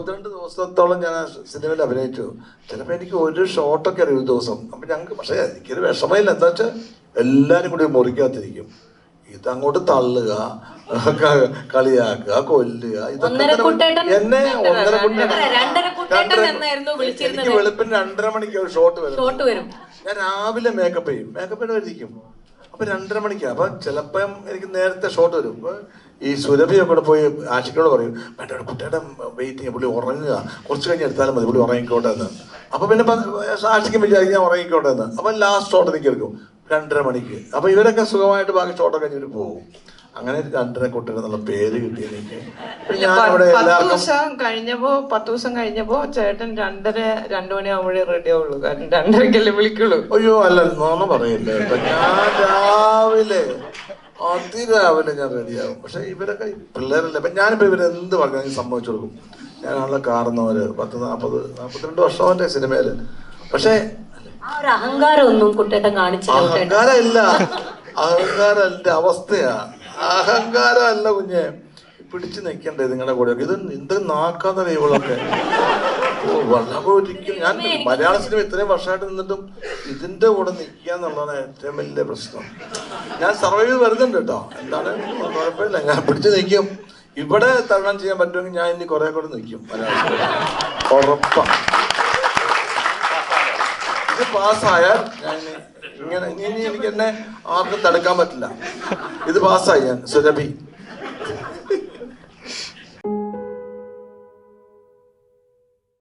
നാൽപ്പത്തിരണ്ട് ദിവസത്തോളം ഞാൻ സിനിമയിൽ അഭിനയിച്ചു. ചിലപ്പോൾ എനിക്ക് ഒരു ഷോട്ടൊക്കെ അറിയും ഒരു ദിവസം. അപ്പം ഞങ്ങൾക്ക് പക്ഷേ എനിക്കൊരു വിഷമമില്ല. എന്താ വെച്ചാൽ എല്ലാവരും കൂടി മുറിക്കാത്തിരിക്കും ഇതങ്ങോട്ട് തള്ളുക കളിയാക്കുക കൊല്ലുക ഇതൊക്കെ എന്നെ ഒന്നര. എനിക്ക് വെളുപ്പിന് രണ്ടര മണിക്ക് ഒരു ഷോട്ട് വരും. ഞാൻ രാവിലെ മേക്കപ്പ് ചെയ്യും. മേക്കപ്പ് ചെയ്തിരിക്കും അപ്പൊ രണ്ടര മണിക്കാ. അപ്പൊ ചിലപ്പം എനിക്ക് നേരത്തെ ഷോട്ട് വരും. അപ്പൊ ഈ സുരഭിയൊക്കെ കൂടെ പോയി ആഷിക്കോട് പറയും മറ്റേ കുട്ടിയുടെ വെയിറ്റ് ചെയ്യാം പുള്ളി ഉറങ്ങുക. കുറച്ച് കഴിഞ്ഞ് എടുത്താലും മതി പുള്ളി ഉറങ്ങിക്കോട്ടെ എന്ന്. അപ്പൊ പിന്നെ ആശിക്കും വിചാരിക്കും ഞാൻ ഉറങ്ങിക്കോട്ടെ എന്ന്. അപ്പൊ ലാസ്റ്റ് ഷോട്ട് എനിക്ക് എടുക്കും. രണ്ടര മണിക്ക്. അപ്പൊ ഇവരൊക്കെ സുഖമായിട്ട് ബാക്കി ഷോട്ടൊക്കെ കഴിഞ്ഞിട്ട് പോകും. അങ്ങനെ രണ്ടര കുട്ടികൾ എന്നുള്ള പേര് കിട്ടി എനിക്ക്. പത്ത് ദിവസം കഴിഞ്ഞപ്പോ പത്ത് ദിവസം കഴിഞ്ഞപ്പോ ചേട്ടൻ രണ്ടര രണ്ടു മണിയാകുമ്പോഴേ റെഡി ആവുള്ളൂ. കാരണം രണ്ടരക്കല്ലേ വിളിക്കുള്ളൂ. അയ്യോ അല്ല നോന്ന പറയില്ല ഞാൻ രാവിലെ അതിരാവിലെ ഞാൻ റെഡിയാകും പക്ഷെ ഇവരൊക്കെ പിള്ളേരല്ലേ. ഇപ്പൊ ഞാനിപ്പോ ഇവർ എന്ത് പറഞ്ഞാൽ സംഭവിച്ചു കൊടുക്കും. ഞാനാണല്ലോ കാർന്നവര് പത്ത് നാപ്പത് നാപ്പത്തിരണ്ട് വർഷമല്ലേ സിനിമയിൽ. പക്ഷേ ആ ഒരു അഹങ്കാരം ഒന്നും കുട്ടേട്ടൻ കാണിച്ചില്ല അഹങ്കാരം ഇല്ല അഹങ്കാരം എന്റെ അവസ്ഥയാ അഹങ്കാരം അല്ല കുഞ്ഞെ. പിടിച്ചു നിൽക്കണ്ടേ നിങ്ങളുടെ കൂടെ. ഇത് എന്ത് നാക്കാന്ന് ദൈവങ്ങളൊക്കെ. ഓ വളരെ ഒരിക്കലും. ഞാൻ മലയാള സിനിമ ഇത്രയും വർഷമായിട്ട് നിന്നിട്ടും ഇതിന്റെ കൂടെ നിൽക്കുക എന്നുള്ളതാണ് ഏറ്റവും വലിയ പ്രശ്നം. ഞാൻ സർവൈവ് വരുന്നുണ്ട് കേട്ടോ. എന്താണ്? കുഴപ്പമില്ല. ഞാൻ പിടിച്ചു നിൽക്കും. ഇവിടെ തരണം ചെയ്യാൻ പറ്റുമെങ്കിൽ ഞാൻ ഇനി കുറെ കൂടെ നിൽക്കും. മലയാള സിനിമ ഇത് പാസ്സായാൽ ഞാൻ ഇങ്ങനെ ഇനി എനിക്ക് എന്നെ ആർക്കും തടുക്കാൻ പറ്റില്ല. ഇത് പാസ്സായി ഞാൻ. സുരഭി.